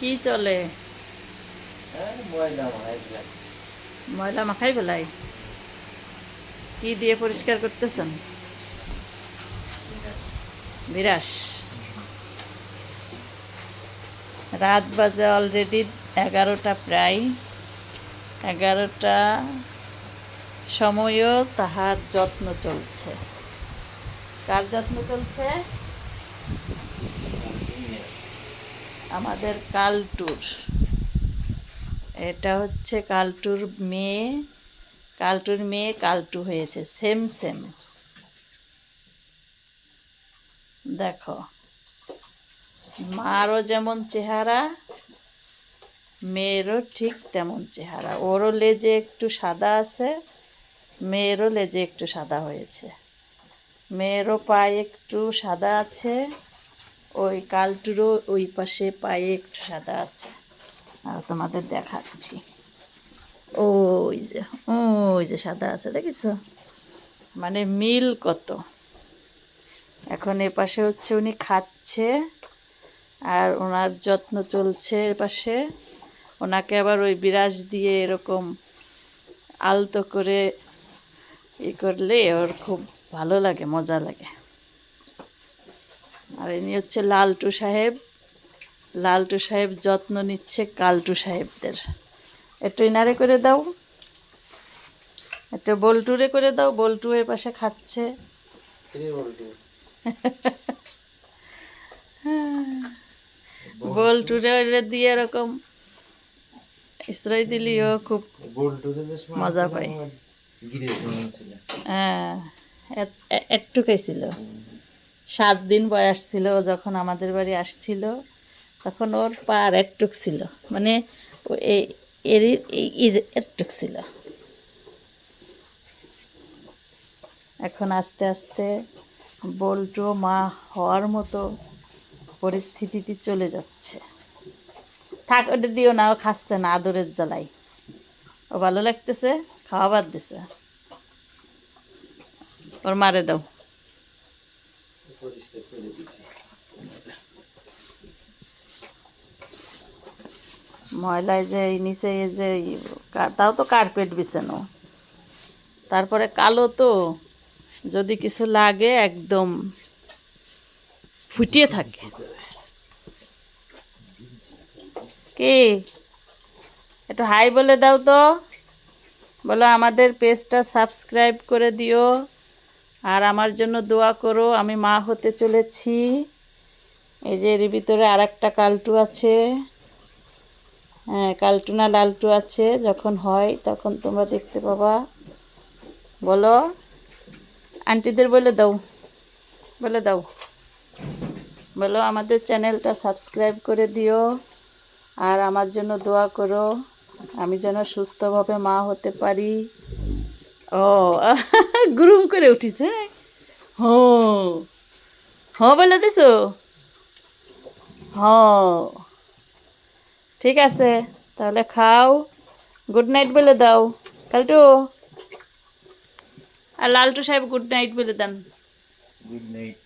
কি চলে? ময়লা মাখাই দিলাম ময়লা মাখাই ফেলাই? কি দিয়ে পরিষ্কার করতেছেন? বিরাস রাত বাজে অলরেডি এগারোটা প্রায়। এগারোটা সময়ও তাহার যত্ন চলছে। কার যত্ন চলছে? আমাদের কালটুর। এটা হচ্ছে কালটুর মেয়ে। কালটুর মেয়ে কালটু হয়েছে সেম সেম দেখো, মারও যেমন চেহারা, মেয়েরও ঠিক তেমন চেহারা। ওরও লেজে একটু সাদা আছে, মেয়েরও লেজে একটু সাদা হয়েছে। মেয়েরও পায়ে একটু সাদা আছে। ওই কালটুরও ওই পাশে পায়ে একটু সাদা আছে। আর তোমাদের দেখাচ্ছি। ওই যে ওই যে সাদা আছে, দেখেছ? মানে মিল কত। এখন এ পাশে হচ্ছে উনি খাচ্ছে, আর ওনার যত্ন চলছে এ পাশে। ওনাকে আবার ওই বিরাজ দিয়ে এরকম আলতো করে ই করলে ওর খুব ভালো লাগে, মজা লাগে। আর ইনি হচ্ছে লালটু সাহেব। লালটু সাহেব যত্ন নিচ্ছে কালটু সাহেবদের। একটু ইনারে করে দাও। একটু বল্টুরে করে দাও বল্টু এর পাশে খাচ্ছে। কিরে বল্টুরে দিয়ে এরকম ইসরাই দিলিও খুব মজা পাই। হ্যাঁ এ- একটু খাইছিল। সাত দিন বয়স ছিল যখন আমাদের বাড়ি আসছিল, তখন ওর পা আর একটুক ছিল। মানে একটুক ছিল। এখন আস্তে আস্তে বল্টু মা হওয়ার মতো পরিস্থিতিতে চলে যাচ্ছে। থাক, ওটা দিও না, ও খাচ্ছে না আদরের জ্বালাই ও ভালো লাগতেছে, খাওয়া বাদ দিছে। ওর মারে দাও। ময়লায় যে নিচে যে তাও তো কার্পেট বিছানো। তারপরে কালো তো, যদি কিছু লাগে একদম ফুটিয়ে থাকে। কি? একটু হাই বলে দাও তো। বলো আমাদের পেজটা সাবস্ক্রাইব করে দিও। আর আমার জন্য দোয়া করো, আমি মা হতে চলেছি। এই যে এর ভিতরে আর একটা কালটু আছে। হ্যাঁ কালটু না লালটু আছে, যখন হয় তখন তোমরা দেখতে পাবা। বলো, আন্টিদের বলে দাও বলে দাও। বলো, আমাদের চ্যানেলটা সাবস্ক্রাইব করে দিও আর আমার জন্য দোয়া করো। আমি যেন সুস্থভাবে মা হতে পারি। ও, গুরুম করে উঠিছে হো, হ বলে দিছো? হ, ঠিক আছে, তাহলে খাও গুড নাইট বলে দাও। কালটু, আর লালটু সাহেব গুড নাইট বলে দেন। Good night